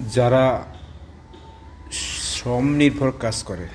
যারা শ্রম নির্ভর কাজ করে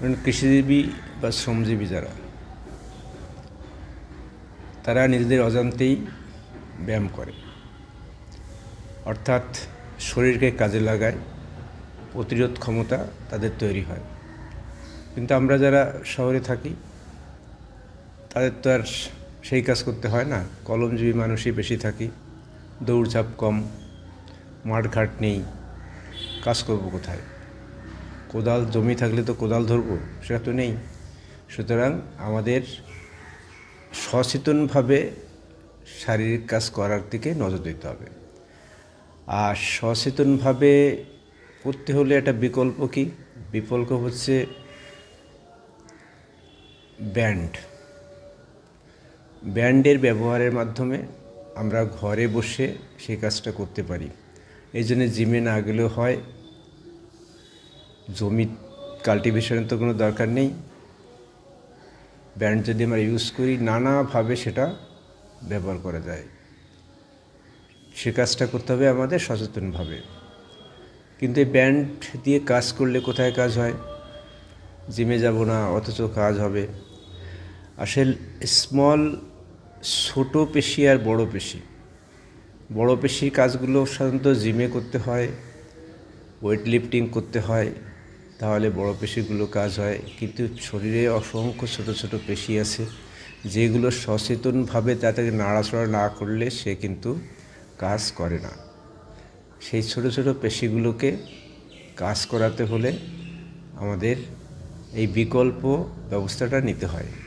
মানে কৃষিজীবী বা শ্রমজীবী যারা, তারা নিজেদের অজান্তেই ব্যায়াম করে। অর্থাৎ শরীরকে কাজে লাগায়, প্রতিরোধ ক্ষমতা তাদের তৈরি হয়। কিন্তু আমরা যারা শহরে থাকি, তাদের তো আর সেই কাজ করতে হয় না। কলমজীবী মানুষই বেশি থাকি, দৌড়ঝাঁপ কম মাঠঘাট নেই। কাজ করব কোথায়? কোদাল, জমি থাকলে তো কোদাল ধরবো, সেটা তো নেই। সুতরাং আমাদের সচেতনভাবে শারীরিক কাজ করার দিকে নজর দিতে হবে। আর সচেতনভাবে করতে হলে একটা বিকল্প কি? বিকল্প হচ্ছে ব্যান্ড। ব্যান্ডের ব্যবহারের মাধ্যমে আমরা ঘরে বসে সেই কাজটা করতে পারি। এই জন্য জিমে না গেলেও হয়। জমি কাল্টিভেশনের তো কোনো দরকার নেই। ব্যান্ড যদি আমরা ইউজ করি, নানাভাবে সেটা ব্যবহার করা যায়। সে কাজটা করতে হবে আমাদের সচেতনভাবে। কিন্তু এই ব্যান্ড দিয়ে কাজ করলে কোথায় কাজ হয়? জিমে যাব না, অথচ কাজ হবে। আসল স্মল ছোটো পেশি আর বড় পেশি। বড় পেশির কাজগুলো সাধারণত জিমে করতে হয় ওয়েট লিফটিং করতে হয়, তাহলে বড় পেশিগুলো কাজ হয়। কিন্তু শরীরে অসংখ্য ছোট ছোট পেশি আছে, যেগুলো সচেতনভাবে তাদেরকে নাড়াচড়া না করলে সে কিন্তু কাজ করে না। সেই ছোট ছোট পেশিগুলোকে কাজ করাতে হলে আমাদের এই বিকল্প ব্যবস্থাটা নিতে হয়।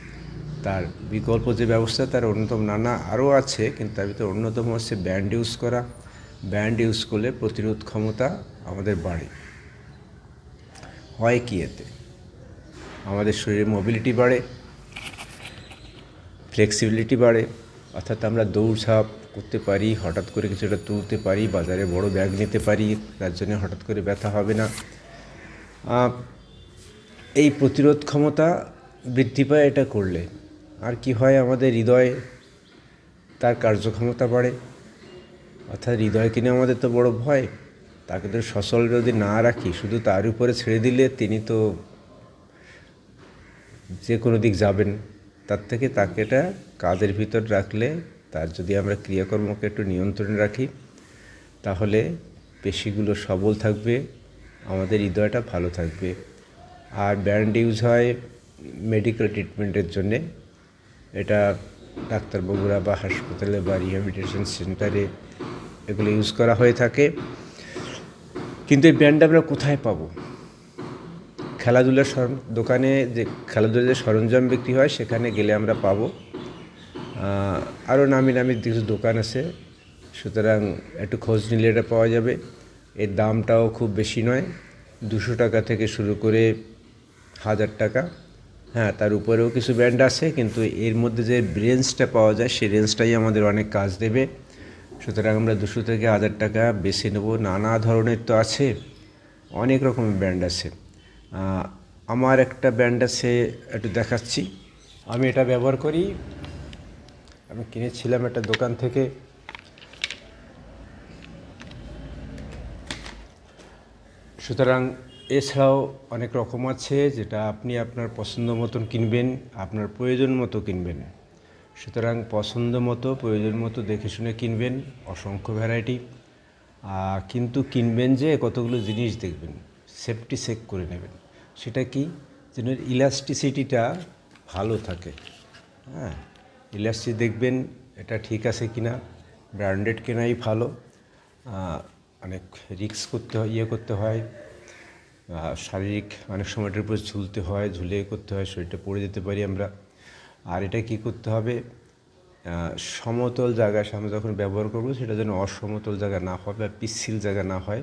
তার বিকল্প যে ব্যবস্থা, তার অন্যতম নানা আরও আছে, কিন্তু তার ভিতরে অন্যতম হচ্ছে ব্যান্ড ইউজ করা। ব্যান্ড ইউজ করলে প্রতিরোধ ক্ষমতা আমাদের বাড়ে। হয় কি এতে? আমাদের শরীরে মোবিলিটি বাড়ে ফ্লেক্সিবিলিটি বাড়ে, অর্থাৎ আমরা দৌড়ঝাঁপ করতে পারি, হঠাৎ করে কিছুটা তুলতে পারি, বাজারে বড় ব্যাগ নিতে পারি, তার জন্য হঠাৎ করে ব্যথা হবে না। এই প্রতিরোধ ক্ষমতা বৃদ্ধি পায় এটা করলে। আর কি হয় আমাদের হৃদয়? তার কার্যক্ষমতা বাড়ে। অর্থাৎ হৃদয় কিনে আমাদের তো বড় ভয়। তাকে তো সচল যদি না রাখি, শুধু তার উপরে ছেড়ে দিলে তিনি তো যে কোনো দিক যাবেন। তার থেকে তাকে এটা কাজের ভিতর রাখলে, তার যদি আমরা ক্রিয়াকর্মকে একটু নিয়ন্ত্রণে রাখি, তাহলে পেশিগুলো সবল থাকবে, আমাদের হৃদয়টা ভালো থাকবে। আর ব্যান্ড ইউজ হয় মেডিকেল ট্রিটমেন্টের জন্যে। এটা ডাক্তারবাবুরা বা হাসপাতালে বা রিহ্যাবিলিটেশন সেন্টারে এগুলো ইউজ করা হয়ে থাকে। কিন্তু এই ব্যান্ড আমরা কোথায় পাবো? খেলাধুলার দোকানে যে খেলাধুলার যে সরঞ্জাম বিক্রি হয়, সেখানে গেলে আমরা পাবো। আরও নামি নামি কিছু দোকান আছে। সুতরাং একটু খোঁজ নিলে এটা পাওয়া যাবে। এর দামটাও খুব বেশি নয়। দুশো টাকা থেকে শুরু করে হাজার টাকা। হ্যাঁ তার উপরেও কিছু ব্র্যান্ড আছে, কিন্তু এর মধ্যে যে রেঞ্জটা পাওয়া যায়, সেই রেঞ্জটাই আমাদের অনেক কাজ দেবে। সুতরাং আমরা দুশো থেকে হাজার টাকা বেছে নেব। নানা ধরনের তো আছে, অনেক রকমের ব্র্যান্ড আছে। আমার একটা ব্র্যান্ড আছে, একটু দেখাচ্ছি। আমি এটা ব্যবহার করি। আমি কিনেছিলাম একটা দোকান থেকে। সুতরাং এছাড়াও অনেক রকম আছে যেটা আপনি আপনার পছন্দ মতন কিনবেন, আপনার প্রয়োজন মতো কিনবেন। সুতরাং পছন্দ মতো, প্রয়োজন মতো দেখে শুনে কিনবেন, অসংখ্য ভ্যারাইটি কিন্তু কিনবেন যে কতগুলো জিনিস দেখবেন সেফটি চেক করে নেবেন। সেটা কি? যেন ইলাস্টিসিটিটা ভালো থাকে। হ্যাঁ ইলাস্টিক দেখবেন এটা ঠিক আছে কি না ব্র্যান্ডেড কেনাই ভালো। অনেক রিক্স করতে হয় ইয়ে করতে হয়। শারীরিক অনেক সময়টার উপর ঝুলতে হয়, ঝুলে করতে হয়, শরীরটা পড়ে যেতে পারি আমরা। আর এটা কি করতে হবে? সমতল জায়গায় আমরা যখন ব্যবহার করব, সেটা যেন অসমতল জায়গা না হয়, বা পিচ্ছিল জায়গা না হয়,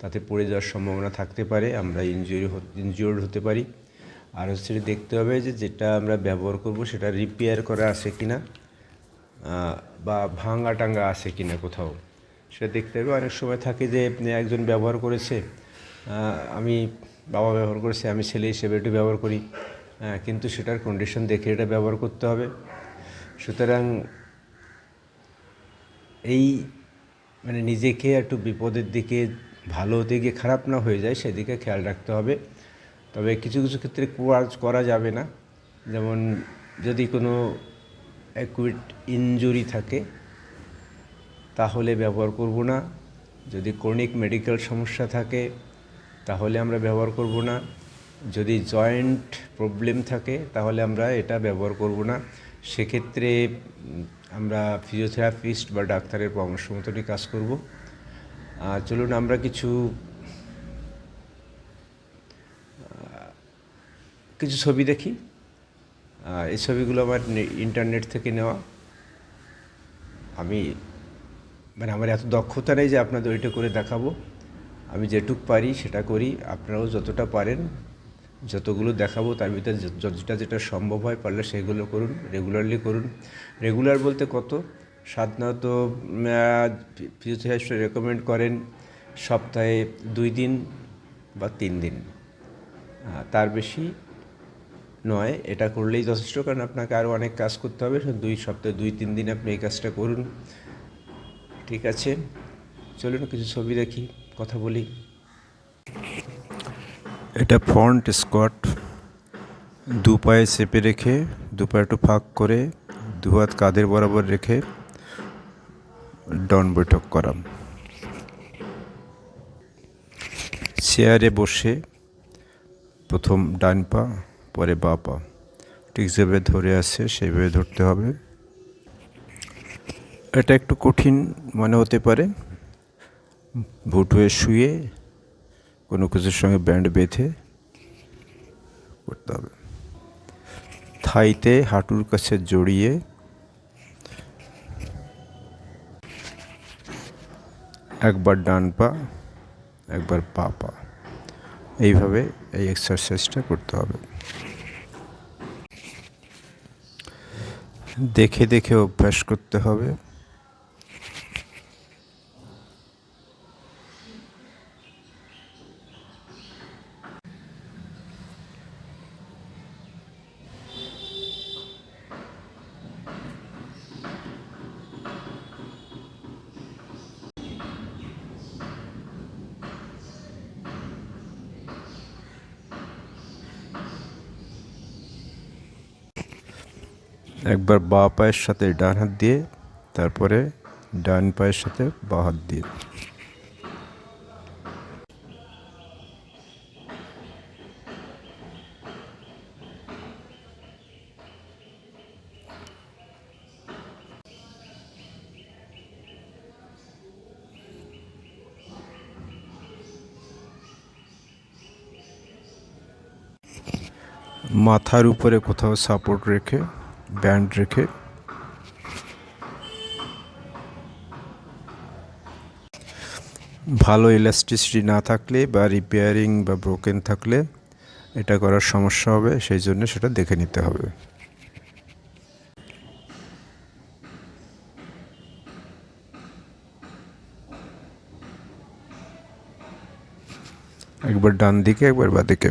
তাতে পড়ে যাওয়ার সম্ভাবনা থাকতে পারে, আমরা ইনজিওরি ইনজিওর্ড হতে পারি। আর হচ্ছে দেখতে হবে যে যেটা আমরা ব্যবহার করব, সেটা রিপেয়ার করা আছে কি না বা ভাঙা টাঙ্গা আছে কি না কোথাও। সেটা দেখতে হবে। অনেক সময় থাকে যে, একজন ব্যবহার করেছে আমি বাবা ব্যবহার করেছে, আমি ছেলে হিসেবে একটু ব্যবহার করি। কিন্তু সেটার কন্ডিশন দেখে এটা ব্যবহার করতে হবে। সুতরাং এই মানে নিজেকে একটু বিপদের দিকে, ভালো দিকে, খারাপ না হয়ে যায়, সেদিকে খেয়াল রাখতে হবে। তবে কিছু কিছু ক্ষেত্রে কাজ করা যাবে না। যেমন যদি কোনো অ্যাকুইট ইনজুরি থাকে, তাহলে ব্যবহার করব না। যদি ক্রনিক মেডিকেল সমস্যা থাকে তাহলে আমরা ব্যবহার করব না। যদি জয়েন্ট প্রবলেম থাকে, তাহলে আমরা এটা ব্যবহার করব না। সেক্ষেত্রে আমরা ফিজিওথেরাপিস্ট বা ডাক্তারের পরামর্শ মতনই কাজ করব। চলুন আমরা কিছু কিছু ছবি দেখি। এই ছবিগুলো আমার ইন্টারনেট থেকে নেওয়া। আমি মানে আমার এত দক্ষতা নেই যে আপনাদের ওইটা করে দেখাবো। আমি যেটুক পারি সেটা করি, আপনারাও যতটা পারেন, যতগুলো দেখাবো তার ভিতরে যতটা যেটা সম্ভব হয় পারলে সেগুলো করুন রেগুলারলি করুন। রেগুলার বলতে কত? সাধারণত ফিজিওথেরাপিস্ট রেকমেন্ড করেন সপ্তাহে দুই দিন বা তিন দিন। তার বেশি নয়, এটা করলেই যথেষ্ট, কারণ আপনাকে আরও অনেক কাজ করতে হবে। দুই সপ্তাহে দুই, তিন দিন আপনি এই কাজটা করুন। ঠিক আছে? চলুন, কিছু ছবি দেখি। কথা বলি। এটা ফ্রন্ট স্কোয়াট দু পায়ে চেপে রেখে, দু পায়ে একটু ফাঁক করে, দু হাত কাঁধের বরাবর রেখে ডন বৈঠক করা চেয়ারে বসে প্রথম ডান পা, পরে বা পা। ঠিক যেভাবে ধরে আছে, সেইভাবে ধরতে হবে। এটা একটু কঠিন মনে হতে পারে। ভুট হয়ে শুয়ে কোনো কিছুর সঙ্গে ব্যান্ড বেঁধে করতে হবে। থাইতে হাঁটুর কাছে জড়িয়ে একবার ডান পা, একবার পা পা। এইভাবে এই এক্সারসাইজটা করতে হবে। দেখে দেখে অভ্যাস করতে হবে। একবার বা পায়ের সাথে ডান হাত দিয়ে, তারপরে ডান পায়ের সাথে বা হাত দিয়ে। মাথার উপরে কোথাও সাপোর্ট রেখে ব্যান্ড রেখে। ভালো ইলাস্টিসিটি না থাকলে বা রিপেয়ারিং বা ব্রোকেন থাকলে এটা করার সমস্যা হবে, সেই জন্য সেটা দেখে নিতে হবে। একবার ডান দিকে, একবার বাদিকে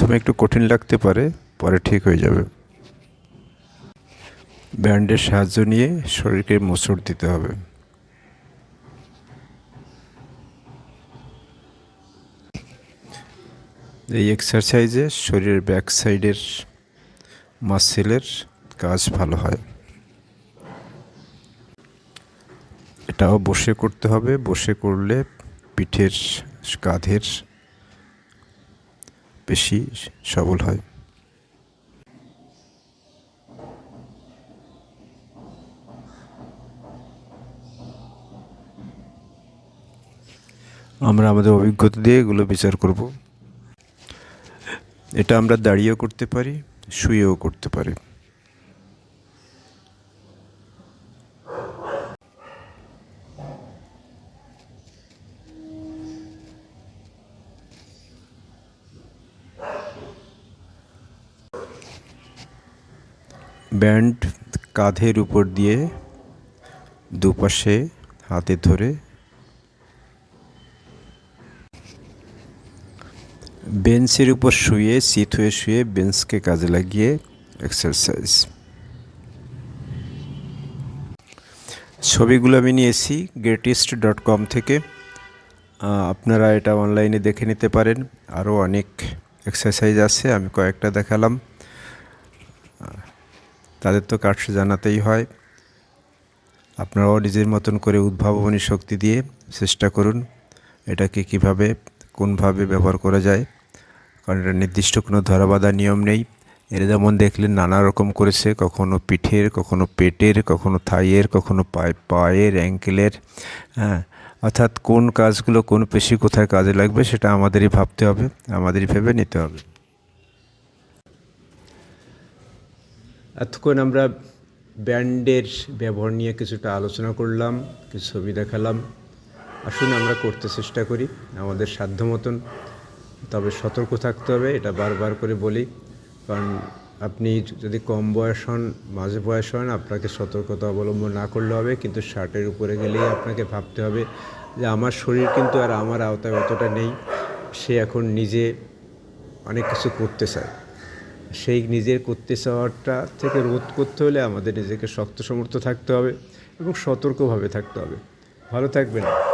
প্রথমে একটু কঠিন লাগতে পারে, পরে ঠিক হয়ে যাবে। ব্যান্ডের সাহায্য নিয়ে শরীরকে মোচড় দিতে হবে। এই এক্সারসাইজে শরীরের ব্যাক সাইডের মাসেলের কাজ ভালো হয়। এটাও বসে করতে হবে। বসে করলে পিঠের, কাঁধের বেশি সবল হয়। আমরা আমাদের অভিজ্ঞতা দিয়ে এগুলো বিচার করব। এটা আমরা দাঁড়িয়েও করতে পারি, শুয়েও করতে পারি। ব্যান্ড কাঁধের উপর দিয়ে দুপাশে হাতে ধরে বেঞ্চের উপর শুয়ে, সিট হয়ে শুয়ে বেঞ্চকে কাজে লাগিয়ে এক্সারসাইজ ছবিগুলো আমি নিয়েছি গ্রেটিস্ট ডট কম থেকে। আপনারা এটা অনলাইনে দেখে নিতে পারেন। আরও অনেক এক্সারসাইজ আছে, আমি কয়েকটা দেখালাম। তাদের তো কাটছে জানাতেই হয়। আপনারাও নিজের মতন করে উদ্ভাবনী শক্তি দিয়ে চেষ্টা করুন, এটাকে কীভাবে, কোনভাবে ব্যবহার করা যায়। কারণ এটা নির্দিষ্ট কোনো ধরাবাধা নিয়ম নেই। এরা যেমন দেখলেন নানা রকম করেছে, কখনো পিঠের, কখনো পেটের, কখনো থাইয়ের, কখনো পায়ে, পায়ের অ্যাঙ্কেলের হ্যাঁ। অর্থাৎ কোন কাজগুলো কোন পেশি কোথায় কাজে লাগবে সেটা আমাদেরই ভাবতে হবে, আমাদেরই ভেবে নিতে হবে। এতক্ষণ আমরা ব্যান্ডের ব্যবহার নিয়ে কিছুটা আলোচনা করলাম, কিছু ছবি দেখালাম। আসুন আমরা করতে চেষ্টা করি আমাদের সাধ্য মতন তবে সতর্ক থাকতে হবে, এটা বারবার করে বলি। কারণ আপনি যদি কম বয়স হন, মাঝে বয়স হন, আপনাকে সতর্কতা অবলম্বন না করলে হবে। কিন্তু শার্টের উপরে গেলেই আপনাকে ভাবতে হবে যে আমার শরীর কিন্তু আর আমার আওতায় অতটা নেই। সে এখন নিজে অনেক কিছু করতে চায়। সেই নিজের করতে চাওয়াটা থেকে রোধ করতে হলে আমাদের নিজেকে শক্ত সমর্থ থাকতে হবে এবং সতর্কভাবে থাকতে হবে। ভালো থাকবেন।